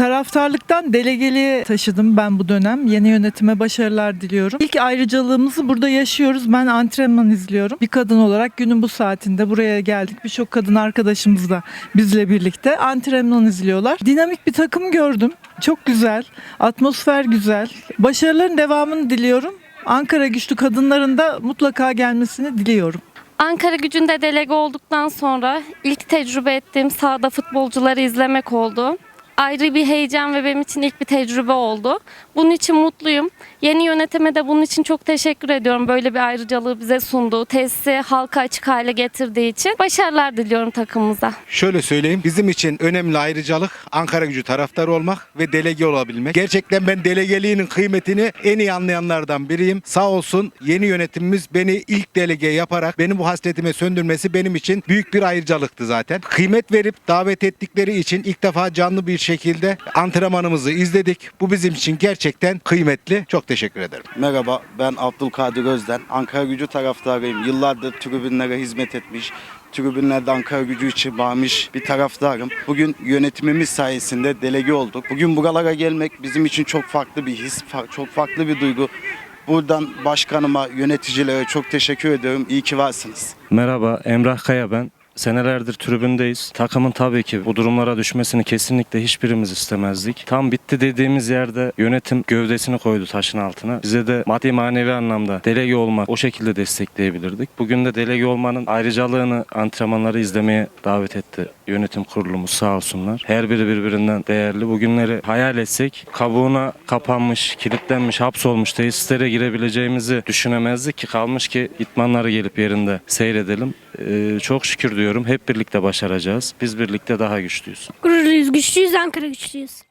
Taraftarlıktan delegeliğe taşıdım ben bu dönem. Yeni yönetime başarılar diliyorum. İlk ayrıcalığımızı burada yaşıyoruz. Ben antrenman izliyorum. Bir kadın olarak günün bu saatinde buraya geldik. Birçok kadın arkadaşımız da bizle birlikte antrenman izliyorlar. Dinamik bir takım gördüm. Çok güzel. Atmosfer güzel. Başarıların devamını diliyorum. Ankara güçlü kadınların da mutlaka gelmesini diliyorum. Ankara gücünde delege olduktan sonra ilk tecrübe ettiğim sahada futbolcuları izlemek oldu. Ayrı bir heyecan ve benim için ilk bir tecrübe oldu. Bunun için mutluyum. Yeni yönetime de bunun için çok teşekkür ediyorum. Böyle bir ayrıcalığı bize sunduğu, tesisi halka açık hale getirdiği için başarılar diliyorum takımımıza. Şöyle söyleyeyim. Bizim için önemli ayrıcalık Ankara gücü taraftarı olmak ve delege olabilmek. Gerçekten ben delegeliğinin kıymetini en iyi anlayanlardan biriyim. Sağ olsun yeni yönetimimiz beni ilk delege yaparak benim bu hasretime söndürmesi benim için büyük bir ayrıcalıktı zaten. Kıymet verip davet ettikleri için ilk defa canlı bir şekilde antrenmanımızı izledik. Bu bizim için gerçekten kıymetli. Çok teşekkür ederim. Merhaba ben Abdülkadir Özden. Ankara gücü taraftarıyım. Yıllardır tribünlere hizmet etmiş, tribünlerde Ankara gücü için bağmış bir taraftarım. Bugün yönetimimiz sayesinde delege olduk. Bugün buralara gelmek bizim için çok farklı bir his, çok farklı bir duygu. Buradan başkanıma, yöneticilere çok teşekkür ediyorum. İyi ki varsınız. Merhaba Emrah Kaya ben. Senelerdir tribündeyiz. Takımın tabii ki bu durumlara düşmesini kesinlikle hiçbirimiz istemezdik. Tam bitti dediğimiz yerde yönetim gövdesini koydu taşın altına. Bize de maddi manevi anlamda delege olmak o şekilde destekleyebilirdik. Bugün de delege olmanın ayrıcalığını antrenmanları izlemeye davet etti yönetim kurulumuz sağ olsunlar. Her biri birbirinden değerli. Bugünleri hayal etsek kabuğuna kapanmış, kilitlenmiş, hapsolmuş tesislere girebileceğimizi düşünemezdik ki kalmış ki itmanları gelip yerinde seyredelim. Ee, çok şükür diyorum hep birlikte başaracağız. Biz birlikte daha güçlüyüz. Gururluyuz, güçlüyüz, Ankara güçlüyüz.